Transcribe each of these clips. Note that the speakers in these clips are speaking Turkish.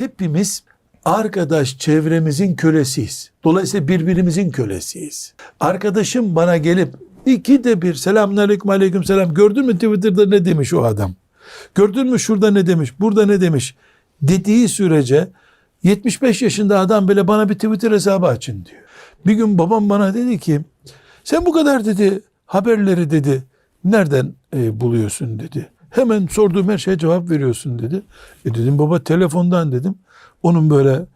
hepimiz arkadaş çevremizin kölesiyiz. Dolayısıyla birbirimizin kölesiyiz. Arkadaşım bana gelip iki de bir selamünaleyküm aleyküm selam gördün mü Twitter'da ne demiş o adam? Gördün mü şurada ne demiş, burada ne demiş dediği sürece 75 yaşında adam bile bana bir Twitter hesabı açın diyor. Bir gün babam bana dedi ki sen bu kadar dedi haberleri dedi nereden e, buluyorsun dedi. Hemen sorduğum her şeye cevap veriyorsun dedi. E dedim baba telefondan dedim. Onun böyle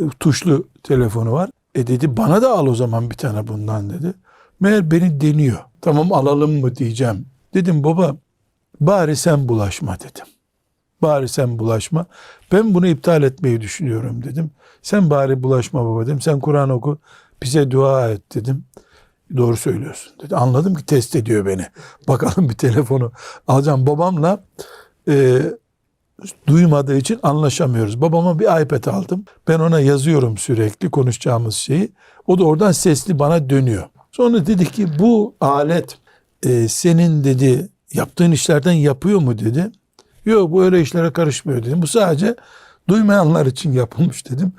e, tuşlu telefonu var. E dedi bana da al o zaman bir tane bundan dedi. Meğer beni deniyor. Tamam alalım mı diyeceğim. Dedim baba bari sen bulaşma dedim. Bari sen bulaşma. Ben bunu iptal etmeyi düşünüyorum dedim. Sen bari bulaşma baba dedim. Sen Kur'an oku bize dua et dedim. Doğru söylüyorsun dedi. Anladım ki test ediyor beni. Bakalım bir telefonu alacağım. Babamla e, duymadığı için anlaşamıyoruz. Babama bir iPad aldım. Ben ona yazıyorum sürekli konuşacağımız şeyi. O da oradan sesli bana dönüyor. Sonra dedi ki bu alet e, senin dedi yaptığın işlerden yapıyor mu dedi. Yok bu öyle işlere karışmıyor dedim. Bu sadece duymayanlar için yapılmış dedim.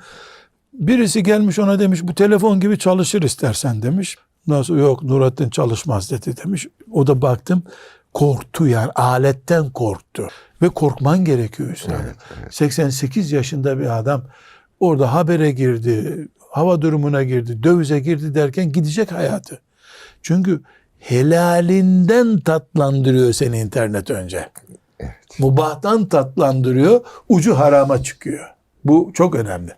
Birisi gelmiş ona demiş bu telefon gibi çalışır istersen demiş. Nasıl yok Nurattin çalışmaz dedi demiş. O da baktım korktu yani aletten korktu. Ve korkman gerekiyor üstadım. Evet, evet. 88 yaşında bir adam orada habere girdi, hava durumuna girdi, dövize girdi derken gidecek hayatı. Çünkü helalinden tatlandırıyor seni internet önce. Evet. Mubahtan tatlandırıyor, ucu harama çıkıyor. Bu çok önemli.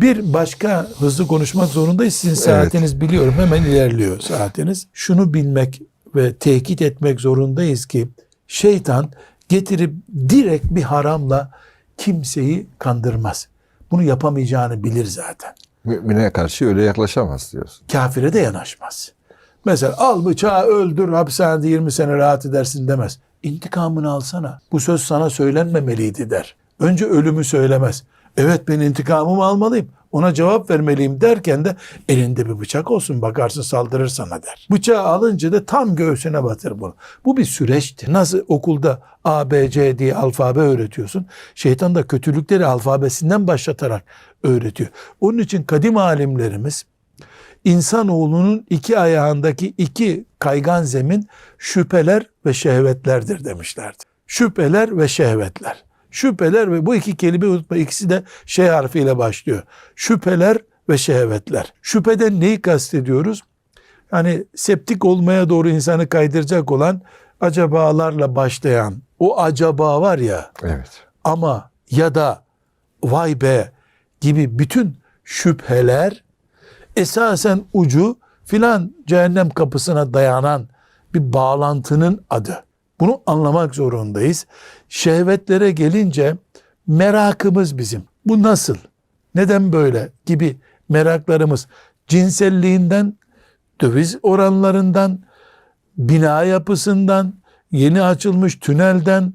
Bir başka hızlı konuşmak zorundayız. Sizin saatiniz biliyorum hemen ilerliyor saatiniz. Şunu bilmek ve tekit etmek zorundayız ki şeytan getirip direkt bir haramla kimseyi kandırmaz. Bunu yapamayacağını bilir zaten. Mümine karşı öyle yaklaşamaz diyorsun. Kafire de yanaşmaz. Mesela al bıçağı öldür hapishanede 20 sene rahat edersin demez. İntikamını alsana. Bu söz sana söylenmemeliydi der. Önce ölümü söylemez. Evet ben intikamımı almalıyım. Ona cevap vermeliyim derken de elinde bir bıçak olsun bakarsın saldırır sana der. Bıçağı alınca da tam göğsüne batır bunu. Bu bir süreçtir. Nasıl okulda A, B, C diye alfabe öğretiyorsun. Şeytan da kötülükleri alfabesinden başlatarak öğretiyor. Onun için kadim alimlerimiz insanoğlunun iki ayağındaki iki kaygan zemin şüpheler ve şehvetlerdir demişlerdi. Şüpheler ve şehvetler. Şüpheler ve bu iki kelime unutma ikisi de şey harfiyle başlıyor. Şüpheler ve şehvetler. Şüpheden neyi kastediyoruz? Yani septik olmaya doğru insanı kaydıracak olan acabalarla başlayan o acaba var ya Evet. ama ya da vay be gibi bütün şüpheler esasen ucu filan cehennem kapısına dayanan bir bağlantının adı. Bunu anlamak zorundayız. Şehvetlere gelince merakımız bizim. Bu nasıl? Neden böyle gibi meraklarımız cinselliğinden, döviz oranlarından, bina yapısından, yeni açılmış tünelden,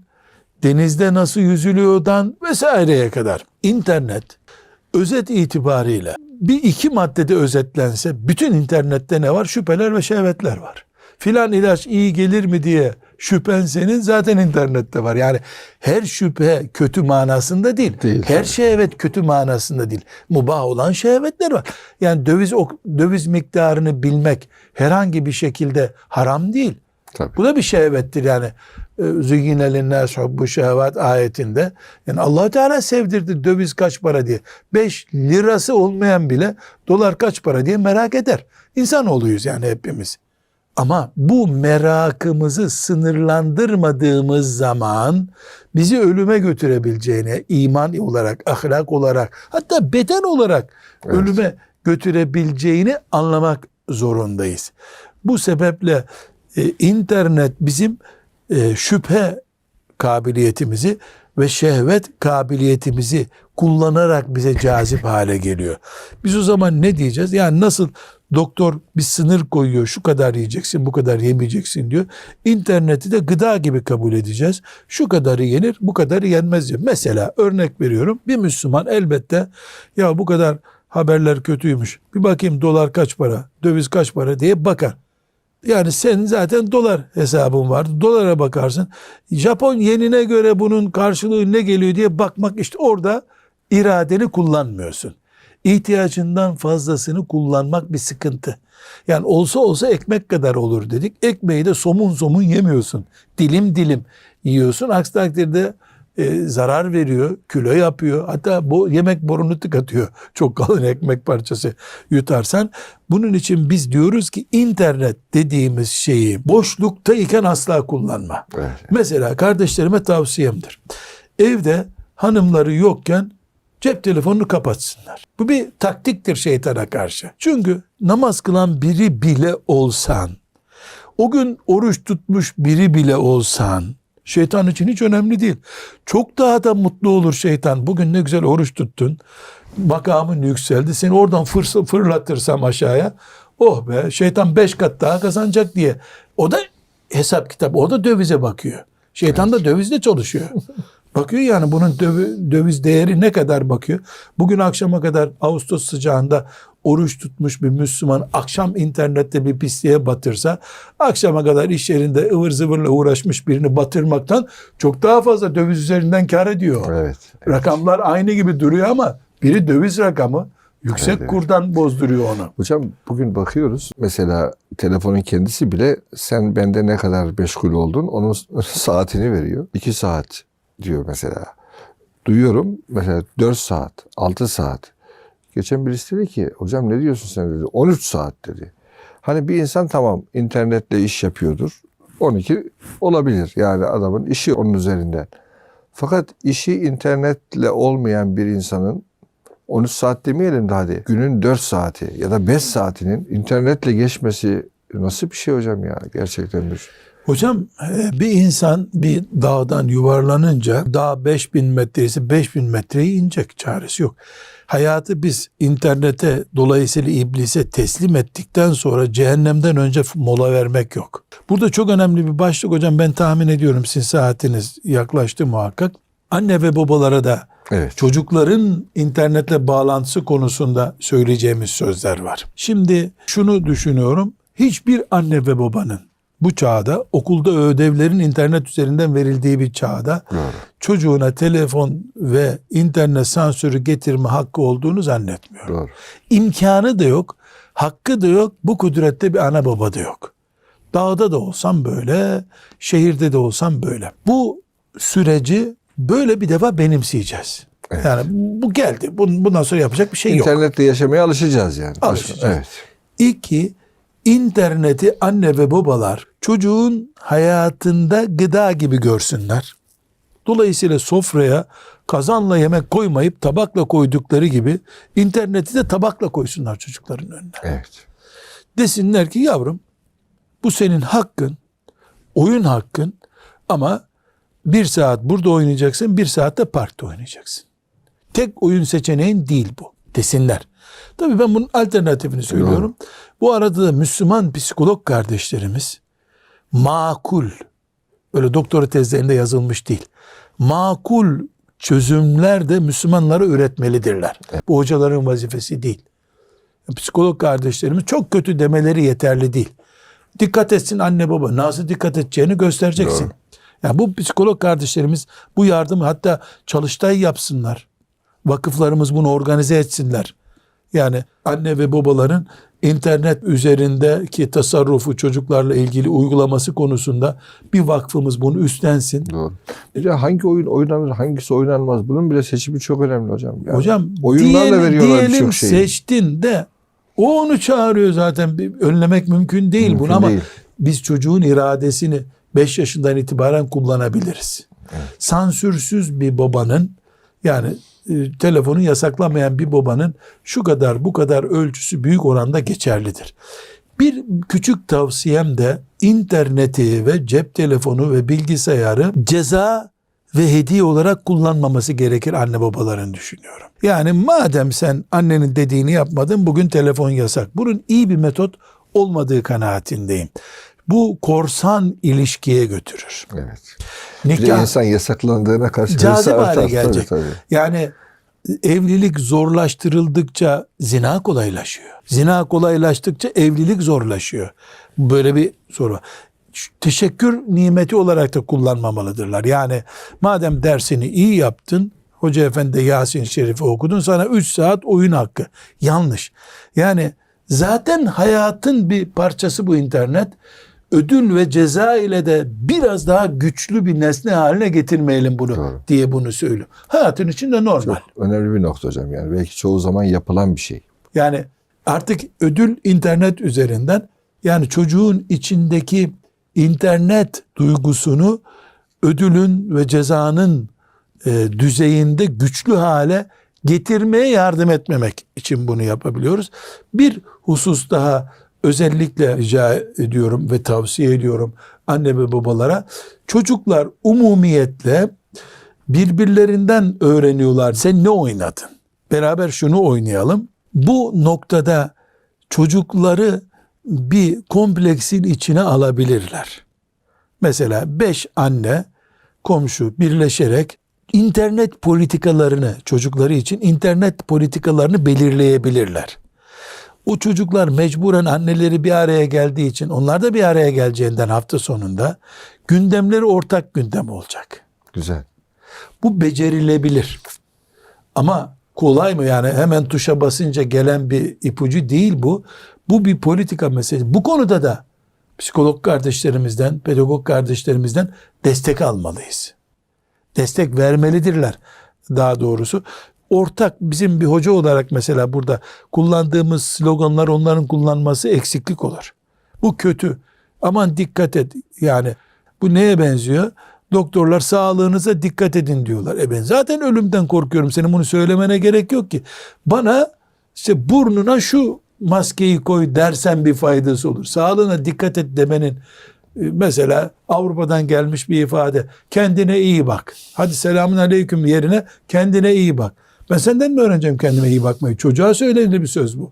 denizde nasıl yüzülüyordan vesaireye kadar. İnternet özet itibariyle bir iki maddede özetlense bütün internette ne var? Şüpheler ve şehvetler var. Filan ilaç iyi gelir mi diye şüphen senin zaten internette var. Yani her şüphe kötü manasında değil. Değil, her tabii. şehvet kötü manasında değil. Mubah olan şehvetler var. Yani döviz döviz miktarını bilmek herhangi bir şekilde haram değil. Tabii. Bu da bir şehvettir yani. Züyyine linnâs hubbu şehvat ayetinde. Yani allah Teala sevdirdi döviz kaç para diye. 5 lirası olmayan bile dolar kaç para diye merak eder. İnsanoğluyuz yani hepimiz. Ama bu merakımızı sınırlandırmadığımız zaman bizi ölüme götürebileceğine iman olarak, ahlak olarak hatta beden olarak Evet. ölüme götürebileceğini anlamak zorundayız. Bu sebeple e, internet bizim e, şüphe kabiliyetimizi ve şehvet kabiliyetimizi kullanarak bize cazip hale geliyor. Biz o zaman ne diyeceğiz? Yani nasıl doktor bir sınır koyuyor şu kadar yiyeceksin bu kadar yemeyeceksin diyor. İnterneti de gıda gibi kabul edeceğiz. Şu kadarı yenir bu kadarı yenmez diyor. Mesela örnek veriyorum bir Müslüman elbette ya bu kadar haberler kötüymüş. Bir bakayım dolar kaç para döviz kaç para diye bakar. Yani senin zaten dolar hesabın vardı. Dolara bakarsın. Japon yenine göre bunun karşılığı ne geliyor diye bakmak işte orada iradeni kullanmıyorsun. İhtiyacından fazlasını kullanmak bir sıkıntı. Yani olsa olsa ekmek kadar olur dedik. Ekmeği de somun somun yemiyorsun. Dilim dilim yiyorsun. Aksi takdirde e, zarar veriyor, kilo yapıyor. Hatta bu yemek borunu tıkatıyor. Çok kalın ekmek parçası yutarsan. Bunun için biz diyoruz ki internet dediğimiz şeyi boşluktayken asla kullanma. Evet. Mesela kardeşlerime tavsiyemdir. Evde hanımları yokken cep telefonunu kapatsınlar. Bu bir taktiktir şeytana karşı. Çünkü namaz kılan biri bile olsan, o gün oruç tutmuş biri bile olsan, şeytan için hiç önemli değil. Çok daha da mutlu olur şeytan. Bugün ne güzel oruç tuttun. Makamın yükseldi. Seni oradan fırsa, fırlatırsam aşağıya. Oh be şeytan beş kat daha kazanacak diye. O da hesap kitap. O da dövize bakıyor. Şeytan da dövizle çalışıyor. Bakıyor yani bunun dövi- döviz değeri ne kadar bakıyor. Bugün akşama kadar Ağustos sıcağında oruç tutmuş bir Müslüman akşam internette bir pisliğe batırsa akşama kadar iş yerinde ıvır zıvırla uğraşmış birini batırmaktan çok daha fazla döviz üzerinden kar ediyor. Evet. Rakamlar aynı gibi duruyor ama biri döviz rakamı yüksek Evet, evet. kurdan bozduruyor onu. Hocam bugün bakıyoruz mesela telefonun kendisi bile sen bende ne kadar meşgul oldun onun saatini veriyor. 2 saat diyor mesela. Duyuyorum mesela 4 saat, 6 saat. Geçen birisi dedi ki hocam ne diyorsun sen dedi. 13 saat dedi. Hani bir insan tamam internetle iş yapıyordur. 12 olabilir. Yani adamın işi onun üzerinden. Fakat işi internetle olmayan bir insanın 13 saat demeyelim de hadi. Günün 4 saati ya da 5 saatinin internetle geçmesi nasıl bir şey hocam ya gerçekten bir. Hocam e, bir insan bir dağdan yuvarlanınca dağ 5000 metresi 5000 metreyi inecek çaresi yok. Hayatı biz internete dolayısıyla iblise teslim ettikten sonra cehennemden önce mola vermek yok. Burada çok önemli bir başlık hocam ben tahmin ediyorum sizin saatiniz yaklaştı muhakkak. Anne ve babalara da Evet. çocukların internetle bağlantısı konusunda söyleyeceğimiz sözler var. Şimdi şunu düşünüyorum. Hiçbir anne ve babanın bu çağda okulda ödevlerin internet üzerinden verildiği bir çağda Doğru. çocuğuna telefon ve internet sansürü getirme hakkı olduğunu zannetmiyorum. Doğru. İmkanı da yok, hakkı da yok, bu kudrette bir ana baba da yok. Dağda da olsam böyle, şehirde de olsam böyle. Bu süreci böyle bir defa benimseyeceğiz. Evet. Yani bu geldi. Bun- Bundan sonra yapacak bir şey yok. İnternetle yaşamaya alışacağız yani. Alışacağız. Evet. İki, interneti anne ve babalar çocuğun hayatında gıda gibi görsünler. Dolayısıyla sofraya kazanla yemek koymayıp tabakla koydukları gibi interneti de tabakla koysunlar çocukların önüne. Evet. Desinler ki yavrum bu senin hakkın, oyun hakkın ama bir saat burada oynayacaksın, bir saat de parkta oynayacaksın. Tek oyun seçeneğin değil bu desinler. Tabii ben bunun alternatifini söylüyorum. Bu arada da Müslüman psikolog kardeşlerimiz makul, öyle doktora tezlerinde yazılmış değil. Makul çözümler de Müslümanlara üretmelidirler. Bu hocaların vazifesi değil. Psikolog kardeşlerimiz çok kötü demeleri yeterli değil. Dikkat etsin anne baba. Nasıl dikkat edeceğini göstereceksin. Doğru. Yani bu psikolog kardeşlerimiz bu yardımı hatta çalıştay yapsınlar. Vakıflarımız bunu organize etsinler. Yani anne ve babaların internet üzerindeki tasarrufu çocuklarla ilgili uygulaması konusunda bir vakfımız bunu üstlensin. Doğru. Ya hangi oyun oynanır, hangisi oynanmaz bunun bile seçimi çok önemli hocam. Yani Hocam oyunlarla diyelim, veriyorlar diyelim şeyi. seçtin de o onu çağırıyor zaten. Bir önlemek mümkün değil Mümkün bunu ama değil. biz çocuğun iradesini 5 yaşından itibaren kullanabiliriz. Sansürsüz bir babanın yani e, telefonu yasaklamayan bir babanın şu kadar bu kadar ölçüsü büyük oranda geçerlidir. Bir küçük tavsiyem de interneti ve cep telefonu ve bilgisayarı ceza ve hediye olarak kullanmaması gerekir anne babaların düşünüyorum. Yani madem sen annenin dediğini yapmadın bugün telefon yasak. Bunun iyi bir metot olmadığı kanaatindeyim. Bu korsan ilişkiye götürür. Evet. Nikah insan yasaklandığına karşı cazip hale artar. gelecek. Tabii, tabii. Yani evlilik zorlaştırıldıkça zina kolaylaşıyor. Zina kolaylaştıkça evlilik zorlaşıyor. Böyle bir soru var. Teşekkür nimeti olarak da kullanmamalıdırlar. Yani madem dersini iyi yaptın, Hoca efendi Yasin Şerif'i okudun sana 3 saat oyun hakkı. Yanlış. Yani zaten hayatın bir parçası bu internet. Ödül ve ceza ile de biraz daha güçlü bir nesne haline getirmeyelim bunu Doğru. diye bunu söylüyor. Hayatın içinde normal. Çok önemli bir nokta hocam. Yani belki çoğu zaman yapılan bir şey. Yani artık ödül internet üzerinden yani çocuğun içindeki internet duygusunu ödülün ve cezanın e, düzeyinde güçlü hale getirmeye yardım etmemek için bunu yapabiliyoruz. Bir husus daha özellikle rica ediyorum ve tavsiye ediyorum anne ve babalara. Çocuklar umumiyetle birbirlerinden öğreniyorlar. Sen ne oynadın? Beraber şunu oynayalım. Bu noktada çocukları bir kompleksin içine alabilirler. Mesela beş anne komşu birleşerek internet politikalarını çocukları için internet politikalarını belirleyebilirler. O çocuklar mecburen anneleri bir araya geldiği için onlar da bir araya geleceğinden hafta sonunda gündemleri ortak gündem olacak. Güzel. Bu becerilebilir. Ama kolay mı yani hemen tuşa basınca gelen bir ipucu değil bu. Bu bir politika meselesi. Bu konuda da psikolog kardeşlerimizden, pedagog kardeşlerimizden destek almalıyız. Destek vermelidirler daha doğrusu. Ortak bizim bir hoca olarak mesela burada kullandığımız sloganlar onların kullanması eksiklik olur. Bu kötü. Aman dikkat et. Yani bu neye benziyor? Doktorlar sağlığınıza dikkat edin diyorlar. E ben zaten ölümden korkuyorum. Senin bunu söylemene gerek yok ki. Bana işte burnuna şu maskeyi koy dersen bir faydası olur. Sağlığına dikkat et demenin e, mesela Avrupa'dan gelmiş bir ifade. Kendine iyi bak. Hadi selamun aleyküm yerine kendine iyi bak. Ben senden mi öğreneceğim kendime iyi bakmayı? Çocuğa söylenir bir söz bu.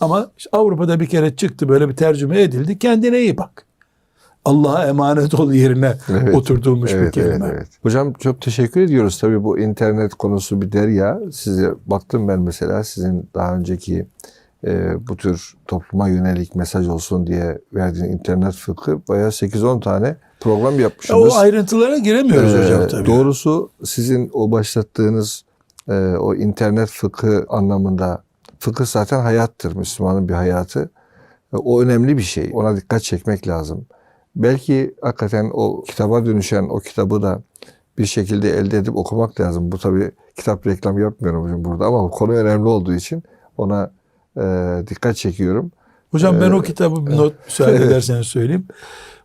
Ama Avrupa'da bir kere çıktı böyle bir tercüme edildi. Kendine iyi bak. Allah'a emanet ol yerine Evet. oturtulmuş bir Evet, evet, kelime. evet. Hocam çok teşekkür ediyoruz. Tabii bu internet konusu bir derya. Size baktım ben mesela sizin daha önceki e, bu tür topluma yönelik mesaj olsun diye verdiğiniz internet fıkhı bayağı 8-10 tane program Ya yapmışsınız. o ayrıntılara giremiyoruz Ee, hocam tabii. Doğrusu sizin o başlattığınız e, o internet fıkı anlamında fıkıh zaten hayattır. Müslümanın bir hayatı. E, o önemli bir şey. Ona dikkat çekmek lazım. Belki hakikaten o kitaba dönüşen o kitabı da bir şekilde elde edip okumak lazım. Bu tabii kitap reklam yapmıyorum hocam burada ama konu önemli olduğu için ona e, dikkat çekiyorum. Hocam ben Ee, o kitabı not müsaade ederseniz söyleyeyim.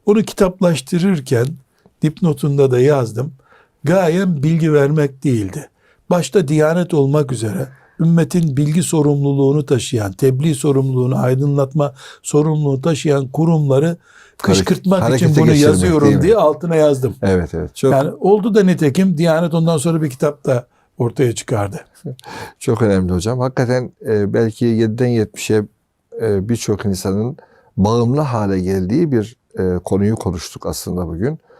Onu kitaplaştırırken dipnotunda da yazdım. Gayem bilgi vermek değildi. Başta Diyanet olmak üzere ümmetin bilgi sorumluluğunu taşıyan, tebliğ sorumluluğunu, aydınlatma sorumluluğunu taşıyan kurumları kışkırtmak için harekete bunu yazıyorum diye altına yazdım. Evet evet. Çok Yani oldu da nitekim Diyanet ondan sonra bir kitap da ortaya çıkardı. Çok önemli hocam. Hakikaten e, belki 7'den 70'e e, birçok insanın bağımlı hale geldiği bir e, konuyu konuştuk aslında bugün.